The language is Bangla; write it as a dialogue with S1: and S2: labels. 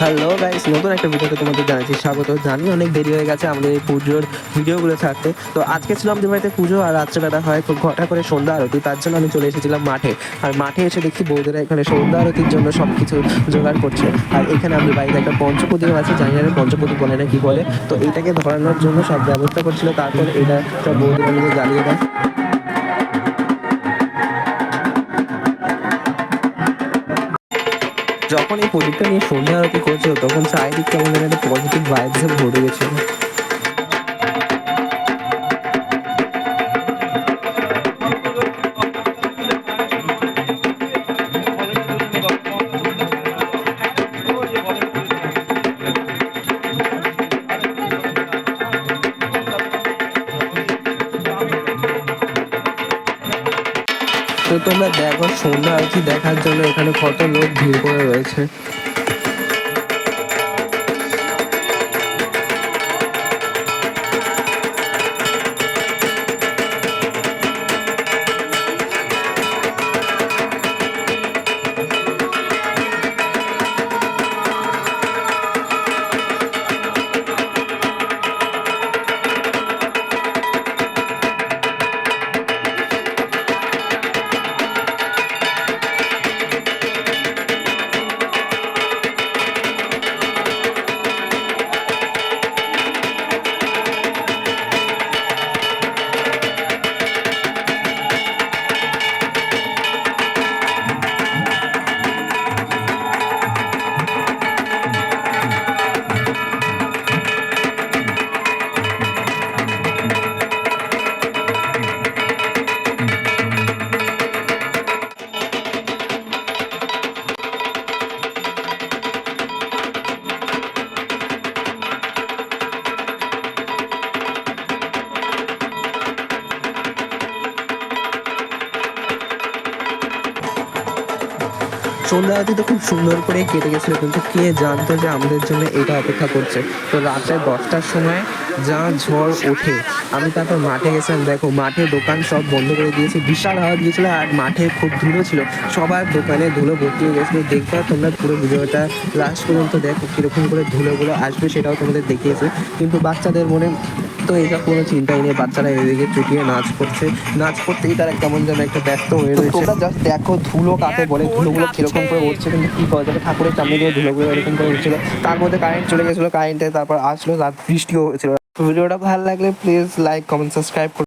S1: হ্যালো গাইস নতুন একটা ভিডিওতে তোমাদের জানাচ্ছি স্বাগত। জানি অনেক দেরি হয়ে গেছে আমাদের এই পুজোর ভিডিওগুলো ছাড়তে। তো আজকে ছিল আমাদের বাড়িতে পুজো আর রাত্রেবেলা হয় খুব ঘটা করে সন্ধ্যা আরতি, তার জন্য আমি চলে এসেছিলাম মাঠে। আর মাঠে এসে দেখছি বৌদিরা এখানে সন্ধ্যা আরতির জন্য সব কিছু জোগাড় করছে। আর এখানে আমাদের বাড়িতে একটা পঞ্চপতিও আছে, জানি না পঞ্চপতি বলে না কি বলে। তো এটাকে ধরানোর জন্য সব ব্যবস্থা করছিল, তারপর এটা সব বৌদিরা জ্বালিয়ে দেয়। যখন এই প্রদীপটা নিয়ে সন্ধ্যা আরতি করছিল, তখন চারিদিকটা আমাদের একটা পজিটিভ ভাইবসে ভরে গেছিল। তোমরা দেখো সন্ধ্যা আরতি দেখার জন্য এখানে কত লোক ভিড় করে রয়েছে। সন্ধ্যা আরতি তো খুব সুন্দর করে কেটে গেছিল, কিন্তু কে জানতো যে আমাদের জন্য এটা অপেক্ষা করছে? তো রাত্রে দশটার সময় যা ঝড় ওঠে, আমি তারপর মাঠে গেছিলাম। দেখো, মাঠে দোকান সব বন্ধ করে দিয়েছে, বিশাল হাওয়া দিয়েছিল আর মাঠে খুব ধুলো ছিল। সবার দোকানে ধুলো ভর্তি হয়ে গেছিল। দেখতে তোমরা পুরো ভিডিওটা লাস্ট পর্যন্ত দেখো, কীরকম করে ধুলোগুলো আসবে সেটাও তোমাদের দেখিয়েছে। কিন্তু বাচ্চাদের মনে তো এইসব কোনো চিন্তাই নেই বাচ্চারা এদিকে চুটিয়ে নাচ করছে। নাচ করতেই তারা কেমন যেন একটা ব্যস্ত হয়ে রয়েছে। তোমরা জাস্ট দেখো ধুলো কাকে বলে ধুলোগুলো কীরকম করে উঠছে কিন্তু কি করা যাবে? ঠাকুরের চামড়ে দিয়ে ধুলোগুলো এরকম করে উঠছিল। তার মধ্যে কারেন্ট চলে গেছিল কারেন্টে তারপর আসলো রাত বৃষ্টিও হয়েছিল। ভিডিওটা ভালো লাগলে প্লিজ লাইক কমেন্ট সাবস্ক্রাইব